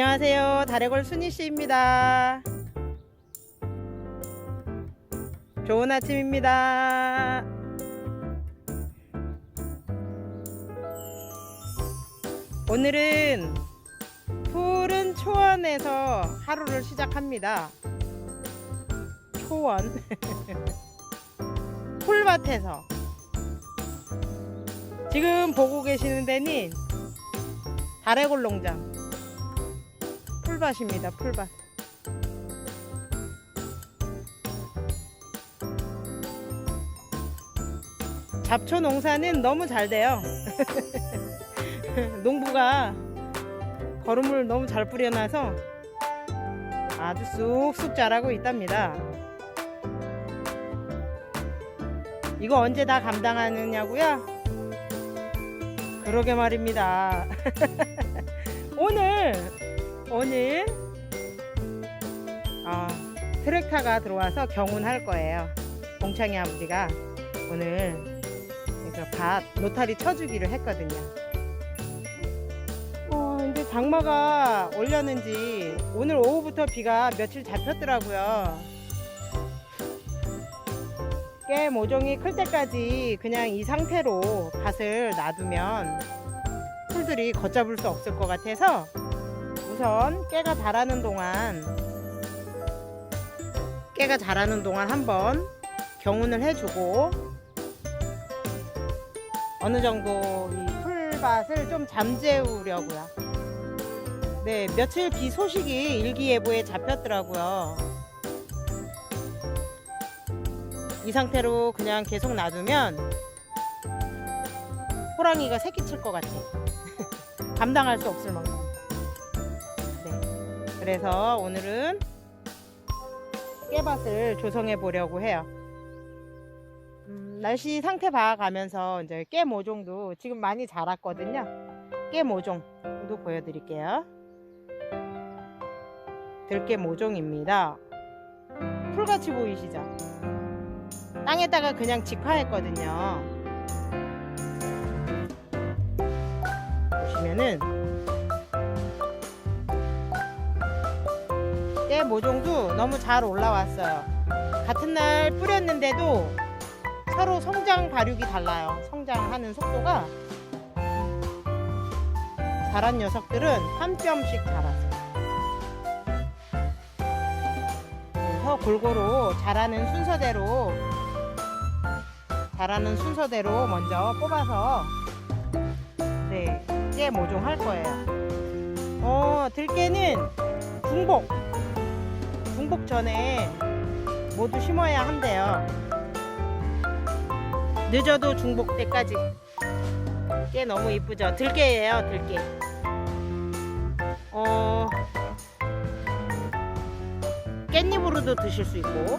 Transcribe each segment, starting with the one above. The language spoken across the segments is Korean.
안녕하세요. 다래골 순희 씨입니다. 좋은 아침입니다. 오늘은 푸른 초원에서 하루를 시작합니다. 초원. 풀밭에서. 지금 보고 계시는 데는 다래골 농장. 풀밭입니다. 풀밭. 잡초 농사는 너무 잘 돼요. 농부가 거름을 너무 잘 뿌려놔서 아주 쑥쑥 자라고 있답니다. 이거 언제 다 감당하느냐고요? 그러게 말입니다. 오늘 오늘 아, 트랙터가 들어와서 경운할 거예요. 봉창이 아버지가 오늘 밭 노타리 쳐주기를 했거든요. 어, 이제 장마가 올렸는지 오늘 오후부터 비가 며칠 잡혔더라고요. 깨 모종이 클 때까지 그냥 이 상태로 밭을 놔두면 풀들이 걷잡을 수 없을 것 같아서 우선 깨가 자라는 동안 깨가 자라는 동안 한번 경운을 해주고 어느 정도 이 풀밭을 좀 잠재우려고요. 네, 며칠 비 소식이 일기예보에 잡혔더라고요. 이 상태로 그냥 계속 놔두면 호랑이가 새끼 칠 것 같아. 감당할 수 없을 만큼. 네. 그래서 오늘은 깨밭을 조성해 보려고 해요. 음, 날씨 상태 봐가면서 이제 깨 모종도 지금 많이 자랐거든요. 깨 모종도 보여드릴게요. 들깨 모종입니다. 풀같이 보이시죠? 땅에다가 그냥 직화했거든요. 보시면은 깨 모종도 너무 잘 올라왔어요. 같은 날 뿌렸는데도 서로 성장 발육이 달라요. 성장하는 속도가 자란 녀석들은 한 뼘씩 자랐어요. 그래서 골고루 자라는 순서대로 자라는 순서대로 먼저 뽑아서 네, 깨 모종 할 거예요. 어, 들깨는 중복 중복 전에 모두 심어야 한대요. 늦어도 중복 때까지. 깨 너무 이쁘죠? 들깨예요, 들깨. 어, 깻잎으로도 드실 수 있고,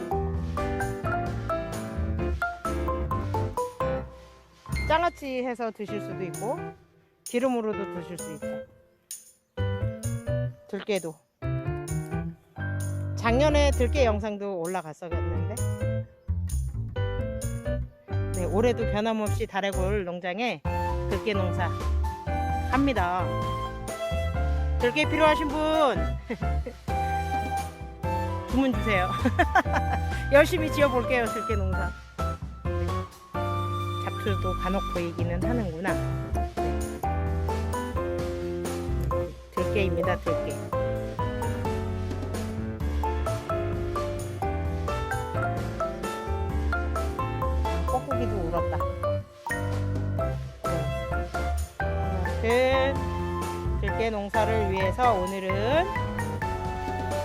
장아찌 해서 드실 수도 있고, 기름으로도 드실 수 있고, 들깨도. 작년에 들깨 영상도 올라갔었는데 네, 올해도 변함없이 다래골 농장에 들깨 농사 합니다. 들깨 필요하신 분 주문 주세요. 열심히 지어볼게요 들깨 농사. 잡초도 간혹 보이기는 하는구나. 네. 들깨입니다 들깨. 농사를 위해서 오늘은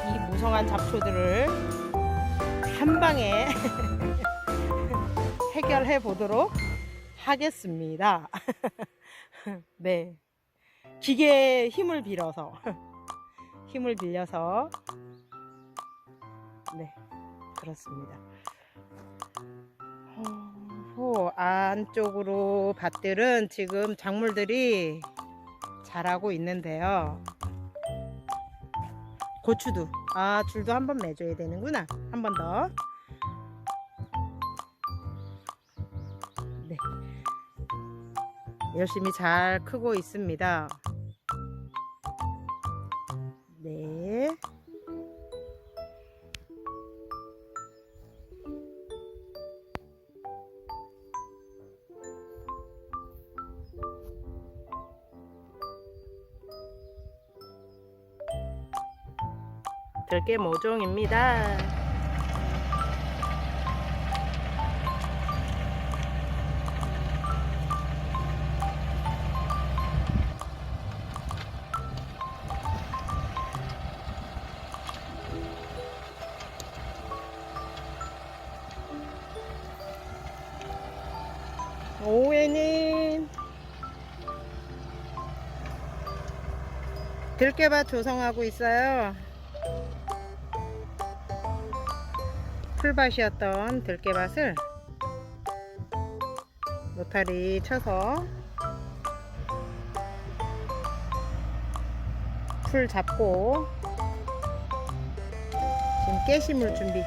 이 무성한 잡초들을 한 방에 해결해 보도록 하겠습니다. 네. 기계의 힘을 빌어서 힘을 빌려서 네 그렇습니다. 호 안쪽으로 밭들은 지금 작물들이 자라고 있는데요. 고추도 아 줄도 한 번 매줘야 되는구나 한 번 더. 네 열심히 잘 크고 있습니다. 들깨 모종입니다. 오해님 들깨밭 조성하고 있어요 풀밭이었던 들깨밭을 노타리 쳐서 풀 잡고 지금 깨심을 준비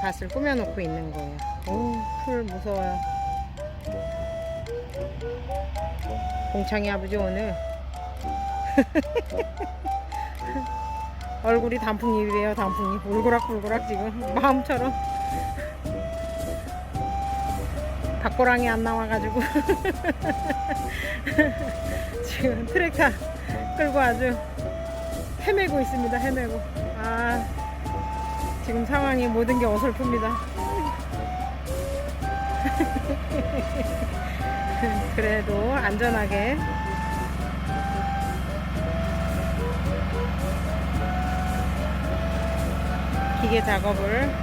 밭을 꾸며놓고 있는 거예요. 오 풀 무서워요. 공창이 아버지 오늘 얼굴이 단풍잎이래요 단풍잎. 울그락불그락 지금 마음처럼. 닭고랑이 안 나와가지고. 지금 트랙터 끌고 아주 헤매고 있습니다 헤매고. 아 지금 상황이 모든 게 어설픕니다. 그래도 안전하게 기계 작업을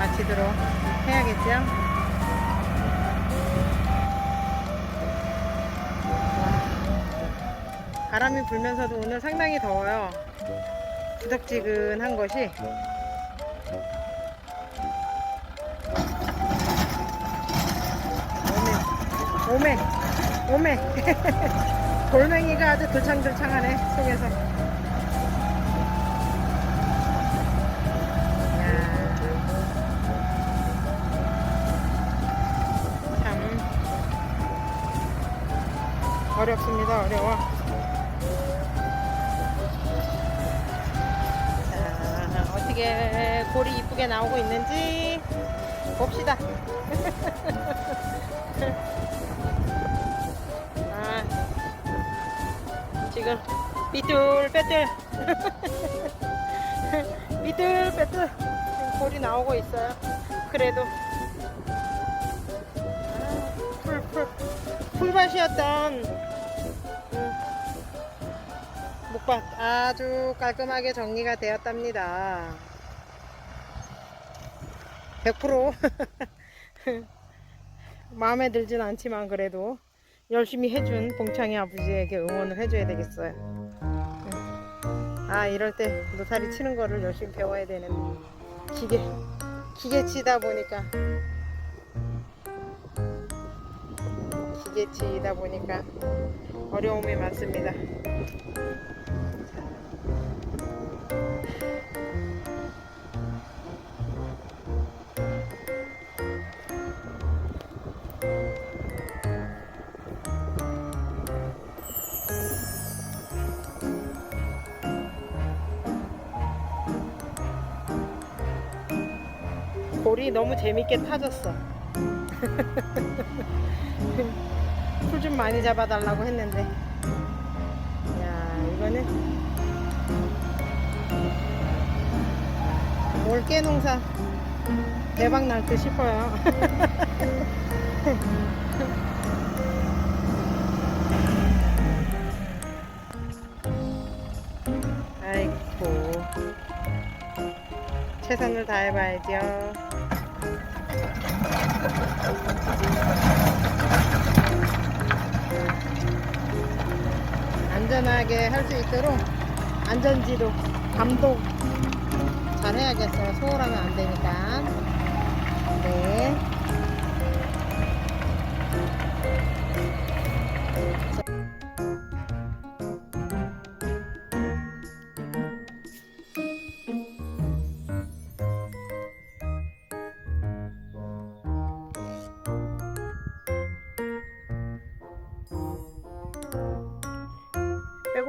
마치도록 해야겠죠. 와, 바람이 불면서도 오늘 상당히 더워요. 부덕지근한 것이. 오메. 오메. 돌멩이가 아주 들창들창하네 속에서 어렵습니다. 어려워. 자 어떻게 골이 이쁘게 나오고 있는지 봅시다. 아, 지금 삐뚤빼뚤 삐뚤빼뚤 지금 골이 나오고 있어요. 그래도. 아, 풀풀. 풀밭이었던 목밭 아주 깔끔하게 정리가 되었답니다. 100% 마음에 들진 않지만 그래도 열심히 해준 봉창이 아버지에게 응원을 해줘야 되겠어요. 응. 아 이럴 때 노타리 치는 거를 열심히 배워야 되는 기계 기계 치다 보니까 기계 치다 보니까 어려움이 많습니다. 골이 너무 재밌게 타졌어. 풀 좀 많이 잡아달라고 했는데. 야, 이거는 올깨 농사 대박 날 듯 싶어요. 아이고. 최선을 다해봐야죠. 안전하게 할 수 있도록 안전지도 감독 잘 해야겠어요. 소홀하면 안 되니까. 네.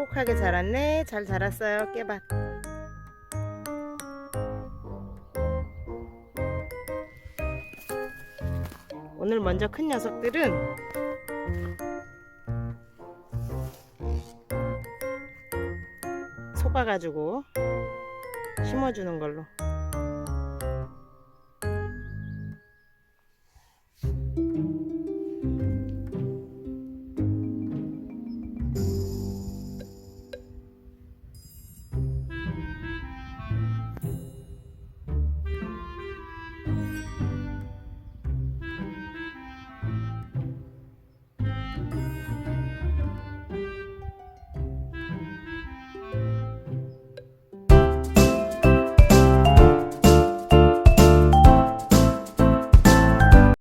빼곡하게 자랐네. 잘 자랐어요. 깨밭. 오늘 먼저 큰 녀석들은 뽑아가지고 심어주는 걸로